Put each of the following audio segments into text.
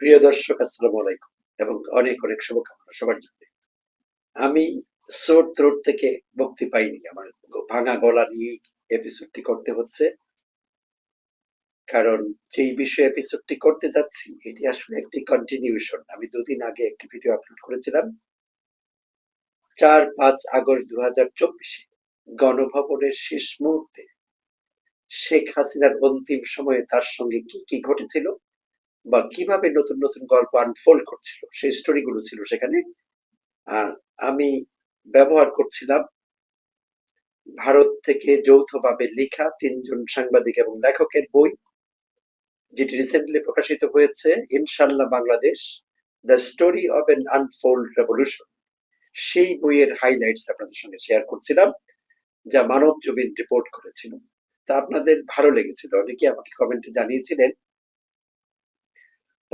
প্রিয় দর্শক, আসসালামু আলাইকুম এবং অনেক অনেক শুভকামনা সবার জন্য। আমি সোর থ্রোট থেকে মুক্তি পাইনি। আমার ভাঙা গলা নিয়ে এপিসোডটি করতে হচ্ছে। কারণ যেই বিষয়ে এপিসোডটি করতে যাচ্ছি, এটি আসলে একটি কন্টিনিউশন আমি দুদিন আগে একটি ভিডিও আপলোড করেছিলাম। চার পাঁচ আগস্ট দু হাজার চব্বিশে গণভবনের শেষ মুহূর্তে শেখ হাসিনার অন্তিম সময়ে তার সঙ্গে কি কি ঘটেছিল? বা কীভাবে নতুন নতুন গল্প আনফোল্ড করছিল, সেই স্টোরিগুলো ছিল সেখানে। আর আমি ব্যবহার করছিলাম ভারত থেকে যৌথভাবে লেখা তিনজন সাংবাদিক এবং লেখকের বই, যেটি রিসেন্টলি প্রকাশিত হয়েছে ইনশাল্লাহ Bangladesh the story of an unfold revolution সেই বইয়ের হাইলাইটস আপনাদের সঙ্গে শেয়ার করছিলাম, যা মানব জমিন রিপোর্ট করেছিল। তা আপনাদের ভালো লেগেছিল। অনেকে আমাকে কমেন্টে জানিয়েছিলেন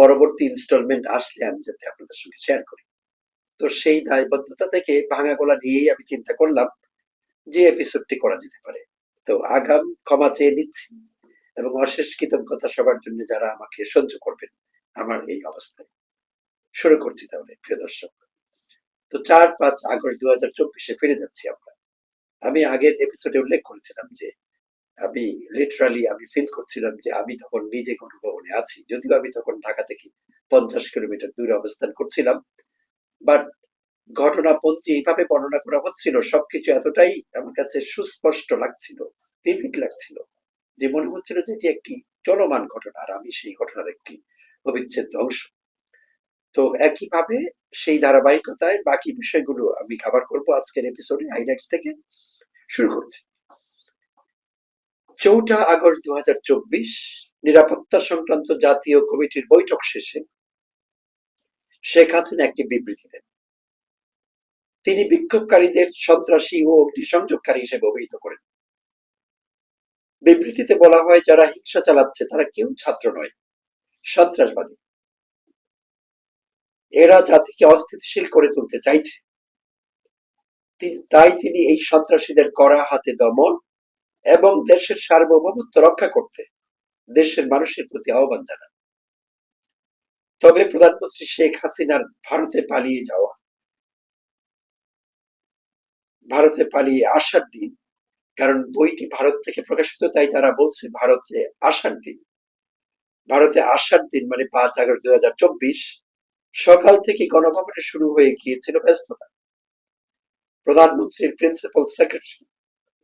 পরবর্তী ইনস্টলমেন্ট আসলে আমি যাতে আপনাদের সঙ্গে শেয়ার করি। তো সেই দায়বদ্ধতা থেকে ভাঙা গলা নিয়েই আমি চিন্তা করলাম যে এপিসোডটি করা যেতে পারে। তো আগাম ক্ষমা চেয়ে নিচ্ছি এবং অশেষ কৃতজ্ঞতা সবার জন্য যারা আমাকে সহ্য করবেন আমার এই অবস্থায়। শুরু করছি তাহলে, প্রিয় দর্শক। তো চার পাঁচ আগস্ট দু হাজার চব্বিশে ফিরে যাচ্ছি আমরা। আমি আগের এপিসোডে উল্লেখ করেছিলাম যে আমি লিটারালি আমি ফিল করছিলাম যে আমি তখন নিজে গণভবনে আছি। যদিও আমি তখন ঢাকা থেকে পঞ্চাশ কিলোমিটার দূরে অবস্থান করছিলাম বাট ঘটনাপঞ্জি এইভাবে বর্ণনা করা হচ্ছিল, সবকিছু এতটাই আমার কাছে সুস্পষ্ট লাগছিল ভিভিড লাগছিল, যে মনে হচ্ছিল যে এটি একটি চলমান ঘটনা, আর আমি সেই ঘটনার একটি অবিচ্ছেদ্য অংশ। তো একইভাবে সেই ধারাবাহিকতায় বাকি বিষয়গুলো আমি কভার করব আজকের এপিসোডে হাইলাইটস থেকে শুরু করছি। চৌঠা আগস্ট দু নিরাপত্তা সংক্রান্ত জাতীয় কমিটির বৈঠক শেষে শেখ হাসিনা একটি বিবৃতি দেন। তিনি বিক্ষোভকারীদের সন্ত্রাসী ও অগ্নিসংযোগকারী হিসেবে অভিহিত করেন। বিবৃতিতে বলা হয়, যারা হিংসা চালাচ্ছে, তারা কেউ ছাত্র নয়, সন্ত্রাসবাদী। এরা জাতিকে অস্থিতিশীল করে তুলতে চাইছে। তাই তিনি এই সন্ত্রাসীদের কড়া হাতে দমন এবং দেশের সার্বভৌমত্ব রক্ষা করতে দেশের মানুষের প্রতি আহ্বান জানান। তবে প্রধানমন্ত্রী শেখ হাসিনার ভারতে পালিয়ে যাওয়া, ভারতে পালিয়ে আসার দিন, কারণ বইটি ভারত থেকে প্রকাশিত, তাই তারা বলছে ভারতে আসার দিন। ভারতে আসার দিন মানে পাঁচ আগস্ট দুই হাজার চব্বিশ, সকাল থেকে গণভবনে শুরু হয়ে গিয়েছিল ব্যস্ততা। প্রধানমন্ত্রীর প্রিন্সিপাল সেক্রেটারি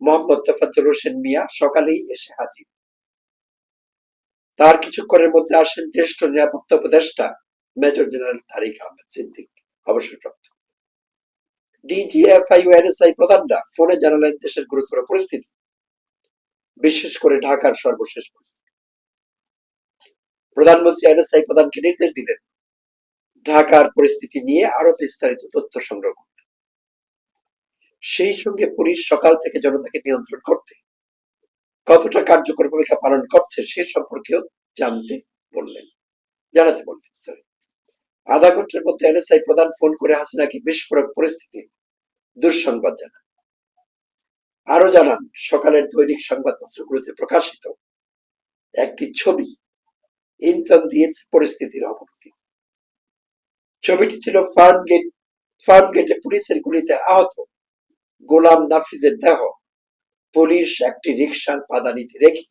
মোহাম্মদ তোফাজ্জল হোসেন মিয়া সকালেই এসে হাজির। তার কিছুক্ষণের মধ্যে আসেন জ্যেষ্ঠ নিরাপত্তা উপদেষ্টা মেজর জেনারেল তারিক আহমেদ সিদ্দিক, অবসরপ্রাপ্ত। ডিজিএফআই ও এনএসআই প্রধানরা ফোনে জানালেন দেশের গুরুতর পরিস্থিতি, বিশেষ করে ঢাকার সর্বশেষ পরিস্থিতি। প্রধানমন্ত্রী এনএসআই প্রধানকে নির্দেশ দিলেন, ঢাকার পরিস্থিতি নিয়ে আরও বিস্তারিত তথ্য সংগ্রহ করতে। সেই সঙ্গে পুলিশ সকাল থেকে জনতাকে নিয়ন্ত্রণ করতে, কতটা কার্যকর ভূমিকা পালন করছে সে সম্পর্কেও জানতে বললেন। জানাতে বললেন সরি আধা ঘণ্টার মধ্যে এনএসআই প্রধান ফোন করে হাসিনাকে বিস্ফোরক পরিস্থিতি দুঃসংবাদ জানান। আরও জানান, সকালের দৈনিক সংবাদপত্রগুলোতে প্রকাশিত একটি ছবি ইন্ধন দিয়েছে পরিস্থিতির অবনতি। ছবিটি ছিল ফার্ম গেট ফার্ম গেটে পুলিশের গুলিতে আহত গোলাম নাফিজের দেহ পুলিশ একটি রিক্সার পাদানিতে রেখে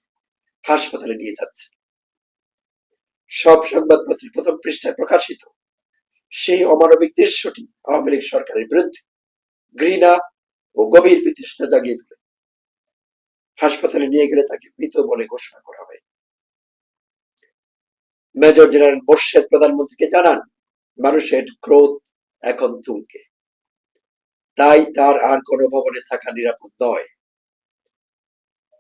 হাসপাতালে নিয়ে যাচ্ছে। সব সংবাদপত্রের প্রথম পৃষ্ঠায় প্রকাশিত সেই অমানবিক দৃশ্যটি আওয়ামী লীগ সরকারের বিরুদ্ধে ঘৃণা ও গভীর বিতৃষ্ণা জাগিয়ে তোলে। হাসপাতালে নিয়ে গেলে তাকে মৃত বলে ঘোষণা করা হয়। মেজর জেনারেল মোর্শেদ প্রধানমন্ত্রীকে জানান, মানুষের ক্রোধ এখন তুঙ্গে। তাই তার আর গণভবনে থাকা নিরাপদ নয়।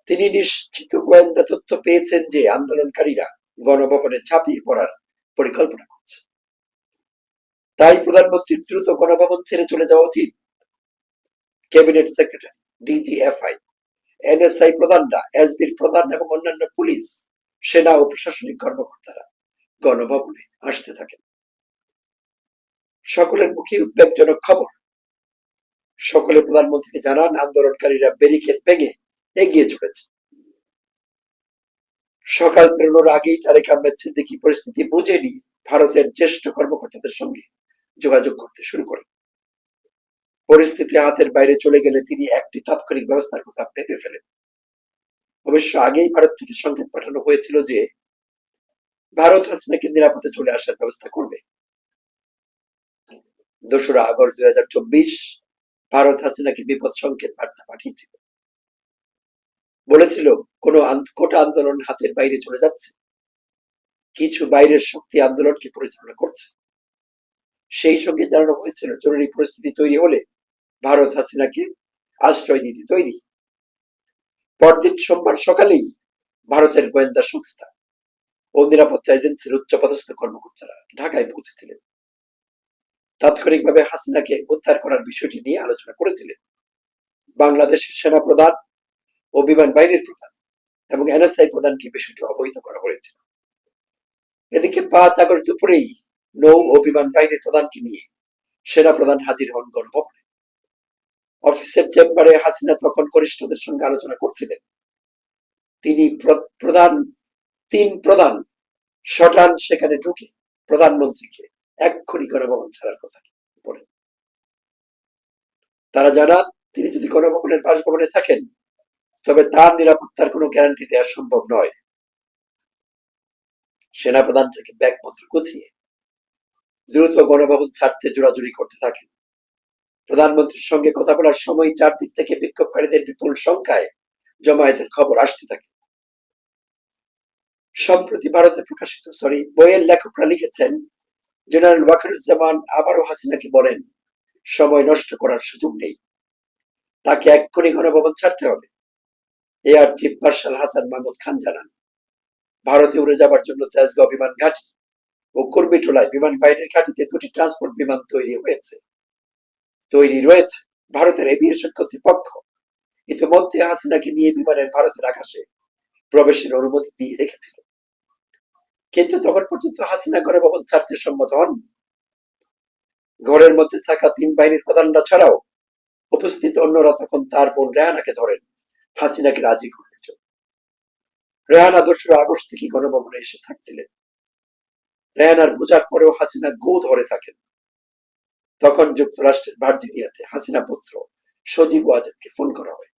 তিনি নিশ্চিত গোয়েন্দা তথ্য পেয়েছেন যে আন্দোলনকারীরা গণভবনে ঝাঁপিয়ে পড়ার পরিকল্পনা করছে। তাই প্রধানমন্ত্রীর দ্রুত গণভবন ছেড়ে চলে যাওয়া উচিত। ক্যাবিনেট সেক্রেটারি, ডিজিএফআই, এনএসআই প্রধানরা, এসবির প্রধান এবং অন্যান্য পুলিশ, সেনা ও প্রশাসনিক কর্মকর্তারা গণভবনে আসতে থাকেন। সকলের মুখে উদ্বেগজনক খবর। সকলে প্রধানমন্ত্রীকে জানান, আন্দোলনকারীরা ব্যারিকেড ভেঙে এগিয়ে চলেছে। সকাল বেরোনোর আগেই তারেক আহমেদ সিদ্দিকী পরিস্থিতি বুঝে নিয়ে ভারতের জ্যেষ্ঠ কর্মকর্তাদের সঙ্গে যোগাযোগ করতে শুরু করেন। পরিস্থিতি হাতের বাইরে চলে গেলে তিনি একটি তাৎক্ষণিক ব্যবস্থার কথা ভেবে ফেলেন। অবশ্য আগেই ভারত থেকে সংকেত পাঠানো হয়েছিল যে ভারত হাসিনাকে নিরাপদে চলে আসার ব্যবস্থা করবে। দোসরা আগস্ট দুই হাজার চব্বিশ ভারত হাসিনাকে বিপদ সংকেত বার্তা পাঠিয়েছিল। বলেছিল, কোনো কোটা আন্দোলন হাতের বাইরে চলে যাচ্ছে। কিছু বাইরের শক্তি আন্দোলনকে পরিচালনা করছে। সেই সঙ্গে জানানো হয়েছিল, জরুরি পরিস্থিতি তৈরি হলে ভারত হাসিনাকে আশ্রয় দিতে তৈরি। পরদিন সোমবার সকালেই ভারতের গোয়েন্দা সংস্থা ও নিরাপত্তা এজেন্সির উচ্চপদস্থ কর্মকর্তারা ঢাকায় পৌঁছেছিলেন। তাৎক্ষণিকভাবে হাসিনাকে উদ্ধার করার বিষয়টি নিয়ে আলোচনা করেছিলেন। বাংলাদেশের সেনা প্রধান ও বিমান বাহিনীর প্রধান এবং এনএসআই প্রধানকে বিষয়টি অবহিত করা হয়েছিল এদিকে পাঁচ আগস্ট দুপুরেই নৌ ও বিমান বাহিনীর প্রধানকে নিয়ে সেনা প্রধান হাজির হন গণভবনে। অফিসের চেম্বারে হাসিনা তখন কনিষ্ঠদের সঙ্গে আলোচনা করছিলেন। তিনি প্রধান, তিন প্রধান শটান সেখানে ঢুকে প্রধানমন্ত্রীকে এক্ষুনি গণভবন ছাড়ার কথা বলেন তারা জানান, তিনি যদি গণভবনের বাসভবনে থাকেন, তবে তার নিরাপত্তার কোনো গ্যারান্টি দেওয়া সম্ভব নয়। সেনাপ্রধান থেকে ব্যাগপত্র গুছিয়ে দ্রুত গণভবন ছাড়তে জোরাজুরি করতে থাকেন। প্রধানমন্ত্রীর সঙ্গে কথা বলার সময় চারদিক থেকে বিক্ষোভকারীদের বিপুল সংখ্যায় জমায়েতের খবর আসতে থাকে। সম্প্রতি ভারতে প্রকাশিত সরি বইয়ের লেখকরা লিখেছেন জেনারেল ওয়াকারুজ্জামান আবারও হাসিনাকে বলেন, সময় নষ্ট করার সুযোগ নেই। তাকে এক্ষুনি গণভবন ছাড়তে হবে। Air chief marshal Hasan Mahmud Khan জানান, ভারতে উড়ে যাবার জন্য তেজগাঁও বিমান ঘাঁটি ও কুর্মিটোলায় বিমান বাহিনীর ঘাঁটিতে দুটি ট্রান্সপোর্ট বিমান তৈরি হয়েছে। তৈরি রয়েছে ভারতের এভিয়েশন কর্তৃপক্ষ। ইতিমধ্যে হাসিনাকে নিয়ে বিমানের ভারতের আকাশে প্রবেশের অনুমতি দিয়ে রেখেছিল। কিন্তু তখন পর্যন্ত হাসিনা ঘরে ভবন ছাড়তে সম্মত হন ঘরের মধ্যে থাকা তিন বাহিনীর প্রধানরা ছাড়াও উপস্থিত অন্যরা তখন তার বোন রেহানাকে ধরেন। হাসিনাকে রাজি করলেন রেহানা দোসরা আগস্ট থেকে গণভবনে এসে থাকছিলেন। রেহানার বোঝার পরেও হাসিনা গো ধরে থাকেন। তখন যুক্তরাষ্ট্রের ভার্জিনিয়াতে হাসিনা পুত্র সজীব ওয়াজেদকে ফোন করা হয়।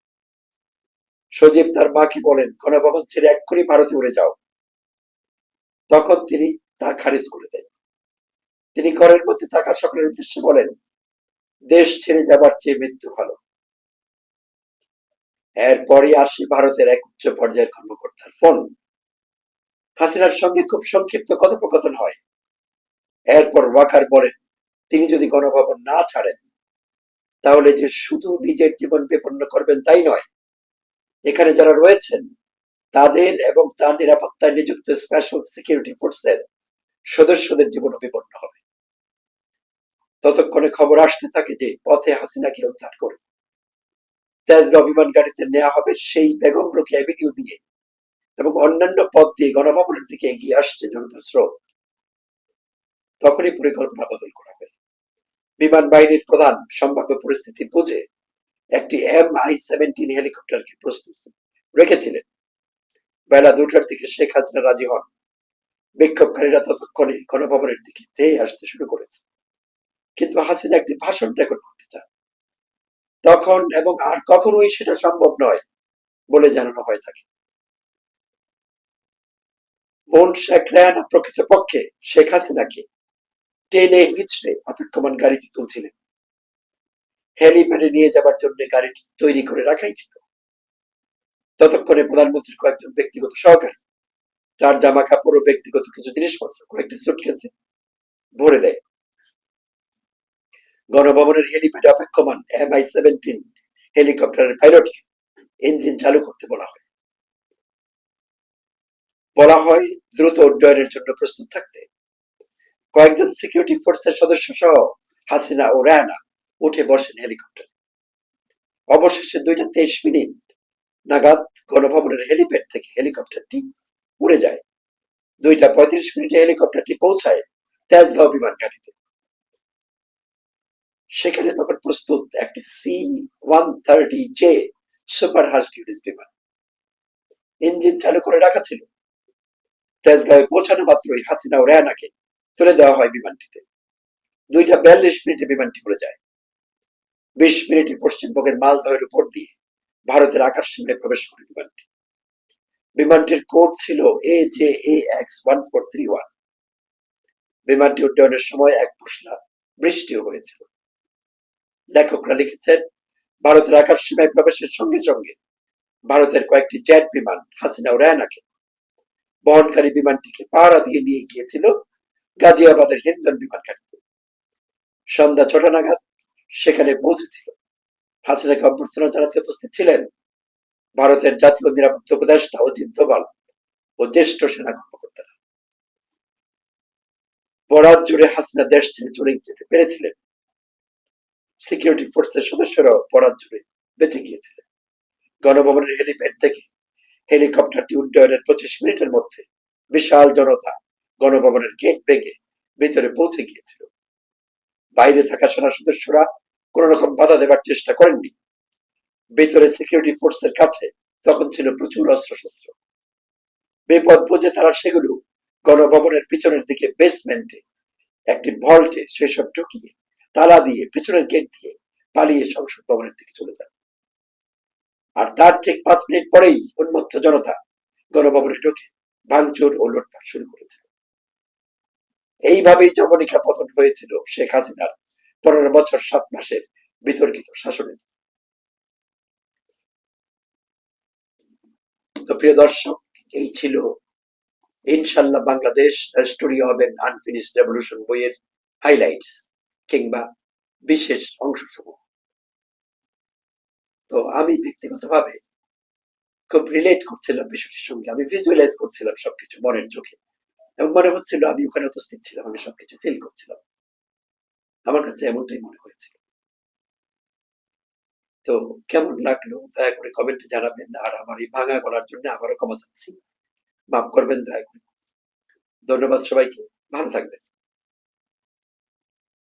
সজীব তার মাকে বলেন, গণভবন ছেড়ে এক করে ভারতে উড়ে যাও। তখন তিনি তা খারিজ করে দেন। তিনি ঘরের মধ্যে থাকা সকলের উদ্দেশ্যে বলেন, দেশ ছেড়ে যাবার চেয়ে মৃত্যু ভালো। এরপরই আসি ভারতের এক উচ্চ পর্যায়ের কর্মকর্তার ফোন। হাসিনার সঙ্গে খুব সংক্ষিপ্ত কথোপকথন হয়। এরপর ওয়াকার বলেন, তিনি যদি গণভবন না ছাড়েন, তাহলে যে শুধু নিজের জীবন বিপন্ন করবেন তাই নয়, এখানে যারা রয়েছেন তাদের এবং তার নিরাপত্তায় নিযুক্ত স্পেশাল সিকিউরিটি ফোর্সের সদস্যদের জীবন বিপন্ন হবে। ততক্ষণে খবর আসতে থাকে যে পথে হাসিনাকে উদ্ধার করে। তেজগাঁও বিমান গাড়িতে নেওয়া হবে সেই বেগম রোকে অ্যাভিনিউ দিয়ে এবং অন্যান্য পথ দিয়ে গণভবনের দিকে এগিয়ে আসছে জনতার স্রোত। তখনই পরিকল্পনা বদল করা হবে। বিমান বাহিনীর প্রধান সম্ভাব্য পরিস্থিতি বুঝে একটি এম আই সেভেন্টিন হেলিকপ্টারকে প্রস্তুত রেখেছিলেন। বেলা দুটার দিকে শেখ হাসিনা রাজি হন। বিক্ষোভকারীরা ততক্ষণে গণভবনের দিকে ধেয়ে আসতে শুরু করেছে। কিন্তু হাসিনা একটি ভাষণ রেকর্ড করতে চান। তখন এবং আর কখনোই সেটা সম্ভব নয় বলে জানানো হয় থাকে বোন শেখ রেহানা প্রকৃতপক্ষে শেখ হাসিনাকে টেনে হিচড়ে অপেক্ষমান গাড়িতে তুলছিলেন। হেলিপ্যাডে নিয়ে যাবার জন্য গাড়িটি তৈরি করে রাখাই ছিল। ততক্ষণে প্রধানমন্ত্রীর কয়েকজন ব্যক্তিগত সহকারী তার জামা কাপড় ও ব্যক্তিগত কিছু জিনিসপত্র কয়েকটি সুটকেসে ভরে দেয়। গণভবনের হেলিপ্যাডে অপেক্ষমান এম আই সেভেন্টিন হেলিকপ্টারের পাইলটকে ইঞ্জিন চালু করতে বলা হয়। বলা হয়, দ্রুত উড্ডয়নের জন্য প্রস্তুত থাকতে কয়েকজন সিকিউরিটি ফোর্সের সদস্য সহ হাসিনা ও রায়না উঠে বসেন হেলিকপ্টার। অবশেষে দুইটা তেইশ মিনিট নাগাদ গণভবনের হেলিপ্যাড থেকে হেলিকপ্টারটি উড়ে যায়। দুইটা পঁয়ত্রিশ মিনিটে হেলিকপ্টারটি পৌঁছায় তেজগাঁও বিমান ঘাটিতে সেখানে তখন প্রস্তুত একটি C one thirty J super Hercules বিমান। ইঞ্জিন চালু করে রাখা ছিল। তেজগাঁওয়ে পৌঁছানো মাত্রই হাসিনা ও রেহানাকে তুলে দেওয়া হয় বিমানটিতে। দুইটা বিয়াল্লিশ মিনিটে বিমানটি উড়ে যায়। বিশ মিনিটে পশ্চিমবঙ্গের মালদহের উপর দিয়ে ভারতের আকাশ সীমায় প্রবেশ করে বিমানটি। বিমানটির কোড ছিল A J A X one four three one বিমানটি উড্ডয়নের সময় এক মুসলা বৃষ্টিও হয়েছিল। লেখকরা লিখেছেন, ভারতের আকাশ সীমায় প্রবেশের সঙ্গে সঙ্গে ভারতের কয়েকটি জেট বিমান, হাসিনা ও রেহানাকে বহনকারী বিমানটিকে পাহারা দিয়ে নিয়ে গিয়েছিল গাজিয়াবাদের হিন্দন বিমান ঘাটিতে। সন্ধ্যা ছটা নাগাদ সেখানে পৌঁছেছিল। হাসিনাকে অভ্যর্থনা জানাতে উপস্থিত ছিলেন। ভারতের জাতীয় নিরাপত্তা উপদেষ্টা অজিত দোভাল ও জ্যেষ্ঠ সেনা কর্মকর্তারা। বরাত জুড়ে হাসিনা দেশ ছেড়ে চলে যেতে পেরেছিলেন। সিকিউরিটি ফোর্সের সদস্যরাও বরাত জুড়ে বেঁচে গিয়েছিলেন। গণভবনের হেলিপ্যাড থেকে হেলিকপ্টারটি উড্ডয়নের পঁচিশ মিনিটের মধ্যে বিশাল জনতা গণভবনের গেট ভেঙে ভিতরে পৌঁছে গিয়েছিল। বাইরে থাকা সেনা সদস্যরা কোন রকম বাধা দেবার চেষ্টা করেননি। ভিতরে সিকিউরিটি ফোর্সের কাছে তখন ছিল প্রচুর অস্ত্রশস্ত্র। বিপদ বুঝে তারা সেগুলো গণভবনের পিছনের দিকে বেসমেন্টে একটি ভল্টে সেসব ঢুকিয়ে তালা দিয়ে পিছনের গেট দিয়ে পালিয়ে সংসদ ভবনের দিকে চলে যান। আর তার ঠিক পাঁচ মিনিট পরেই উন্মত্ত জনতা গণভবনে ঢুকে ভাঙচুর ও লুটপাট শুরু করেছিল। এইভাবেই জবনিকা পতন হয়েছিল শেখ হাসিনার পনেরো বছর সাত মাসের বিতর্কিত শাসনে। তো প্রিয় দর্শক, এই ছিল ইনশাল্লাহ Bangladesh story of an unfinished revolution বইয়ের হাইলাইটস কিংবা বিশেষ অংশসমূহ। তো আমি ব্যক্তিগতভাবে খুব রিলেট করছিলাম বিষয়টির সঙ্গে, আমি ভিজুয়ালাইজ করছিলাম সবকিছু মনের চোখে এবং মনে হচ্ছিল আমি ওখানে উপস্থিত ছিলাম, আমি সবকিছু ফিল করছিলাম। আমার কাছে এমনটাই মনে হয়েছিল তো কেমন লাগল? দয়া করে কমেন্টে জানাবেন। আর আমার এই ভাঙা করার জন্য আবারও ক্ষমা চাচ্ছি। মাফ করবেন দয়া করে। ধন্যবাদ সবাইকে। ভালো থাকবেন।